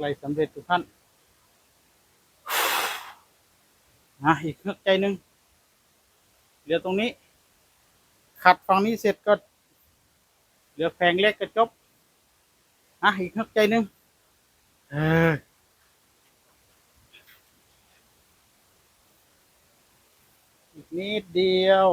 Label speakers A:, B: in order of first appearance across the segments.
A: ไกลสำเร็จทุกท่านอะอีกเฮือกใจหนึ่งเหลือตรงนี้ ขัดฝั่งนี้เสร็จก็ เหลือแผงเล็กก็จบอะอีกเฮือกใจหนึ่งเอออีกนิดเดียว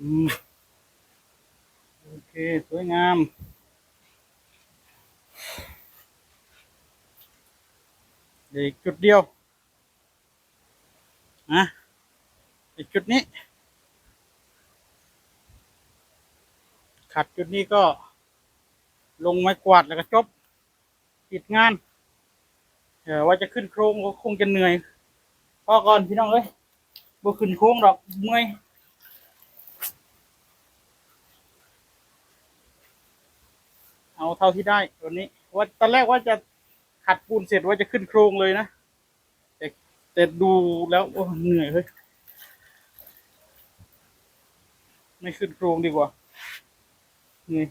A: อืมโอเค สวยงามเดี๋ยวอีกจุดเดียวนะอีกจุดนี้ ขัดจุดนี้ก็ ลงไม้กวาดแล้วก็จบปิดงานเออว่าจะขึ้นโครงก็คงจะเหนื่อยพอก่อนพี่น้องเอ้ยบ่ขึ้นโครงดอกเมื่อย เอาเท่าที่ได้วันนี้ว่าตอนแรกว่าจะขัดปูนเสร็จว่าจะขึ้นโครงเลยนะแต่แต่ดูแล้วโอ้เหนื่อยเฮ้ยไม่ขึ้นโครงดีกว่านี่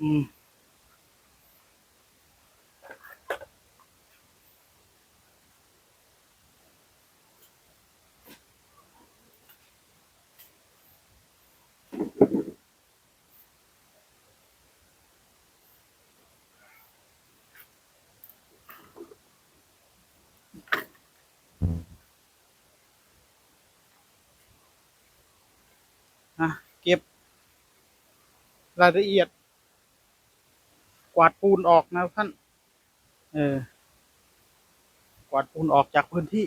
A: ừ. อ่ะเก็บรายละเอียด วาดปูนออกนะท่าน เออ กวาดปูนออกจากพื้นที่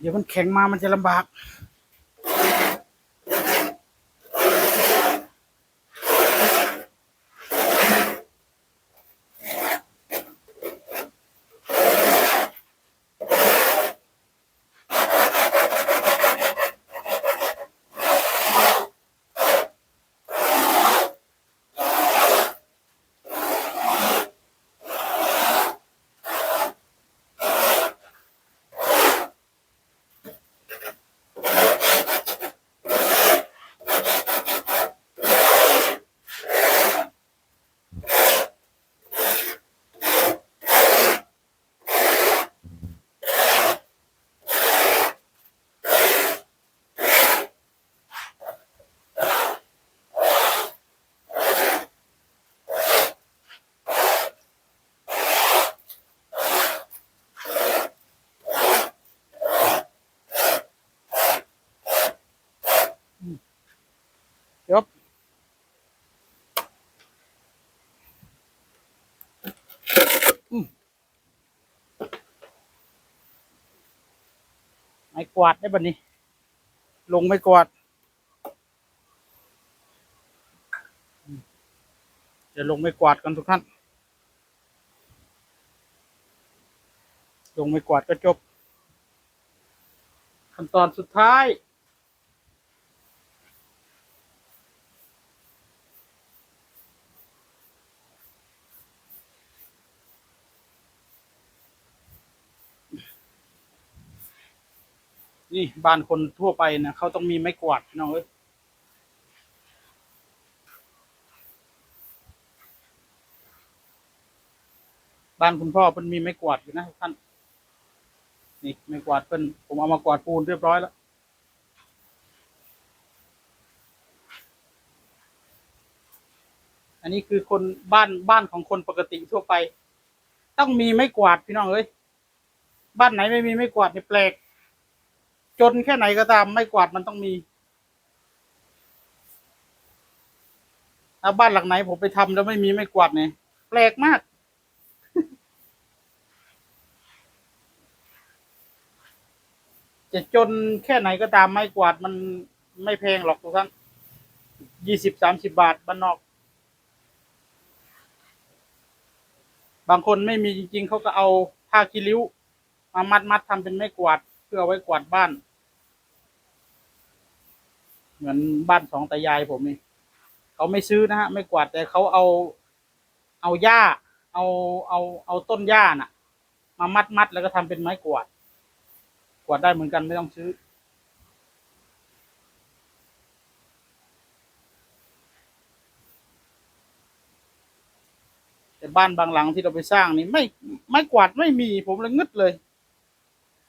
A: เดี๋ยวมันแข็งมามันจะลำบาก จบอืม ไม้กวาดได้บัดนี้ ลงไม้กวาดอืมเดี๋ยวลงไม้กวาดกันทุกท่าน ลงไม้กวาดก็จบ ขั้นตอนสุดท้าย นี่บ้านคนทั่วไปนะเขาต้องมีไม้กวาดพี่น้องเอ้ยบ้านคุณพ่อเพิ่นมีไม้กวาดอยู่นะท่านนี่ไม้กวาดเพิ่นผมเอามากวาดปูนเรียบร้อยแล้วอันนี้คือคนบ้านบ้านของคนปกติทั่วไป ต้องมีไม้กวาดพี่น้องเอ้ยบ้านไหนไม่มีไม้กวาดนี่แปลก จนแค่ไหนก็ตามไม่กวาดมันต้องมีถ้าบ้านหลังไหนผมไปทำแล้วไม่มีไม่กวาดเนี่ยแปลกมาก จะจนแค่ไหนก็ตามไม่กวาดมันไม่แพงหรอกทุกท่านยี่สิบสามสิบบาทบ้านนอก บางคนไม่มีจริงๆเขาก็เอาผ้าคีริ้วมามัดมัดทำเป็นไม้กวาด เพื่อไว้กวาดบ้าน เหมือนบ้านสองตายายผมนี่เขาไม่ซื้อนะฮะไม่กวาดแต่เขาเอา เอาหญ้า เอาเอาเอาต้นหญ้าน่ะ มามัดมัดแล้วก็ทำเป็นไม้กวาด กวาดได้เหมือนกันไม่ต้องซื้อแต่บ้านบางหลังที่เราไปสร้างนี่ไม่ไม้กวาดไม่มีผมเลยงึดเลย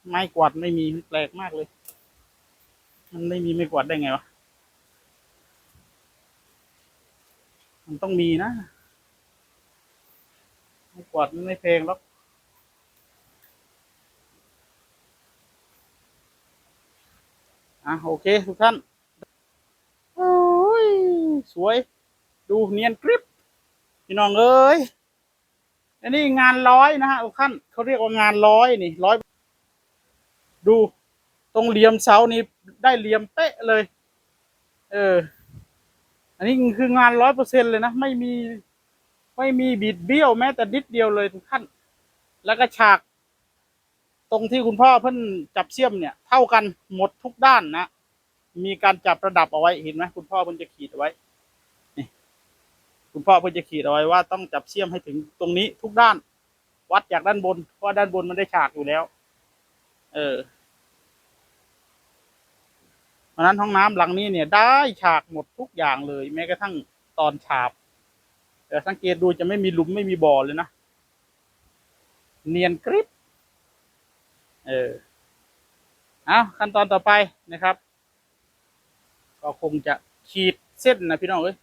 A: ไม้กวาดไม่มีแปลกมากเลย มันไม่มีไม้กวาดได้ไงวะ มันต้องมีนะ ไม้กวาดมันไม่แพงหรอกอะโอเคทุกท่านโอ้ยสวย ดูเนียนกริบพี่น้องเอ้ยอันนี้งานร้อยนะฮะทุกท่านเขาเรียกว่างานร้อยนี่ร้อย ดูตรงเหลี่ยมเสานี่ได้เหลี่ยมเป๊ะเลย เออ อันนี้คืองานร้อยเปอร์เซ็นเลยนะ ไม่มีไม่มีบิดเบี้ยวแม้แต่นิดเดียวเลยทุกท่าน แล้วก็ฉาก ตรงที่คุณพ่อเพิ่นจับเสี้ยมเนี่ย เท่ากันหมดทุกด้านนะ มีการจับระดับเอาไว้เห็นไหมคุณพ่อเพิ่นจะขีดเอาไว้นี่คุณพ่อเพิ่นจะขีดเอาไว้ว่าต้องจับเสี้ยมให้ถึงตรงนี้ทุกด้าน วัดจากด้านบนเพราะว่าด้านบนมันได้ฉากอยู่แล้ว เออ เพราะนั้นห้องน้ำหลังนี้เนี่ยได้ฉากหมดทุกอย่างเลย แม้กระทั่งตอนฉาบ แต่สังเกตดูจะไม่มีหลุมไม่มีบ่อเลยนะ เนียนกริบเออเอาขั้นตอนต่อไปนะครับ ก็คงจะขีดเส้นนะพี่น้องเอ้ย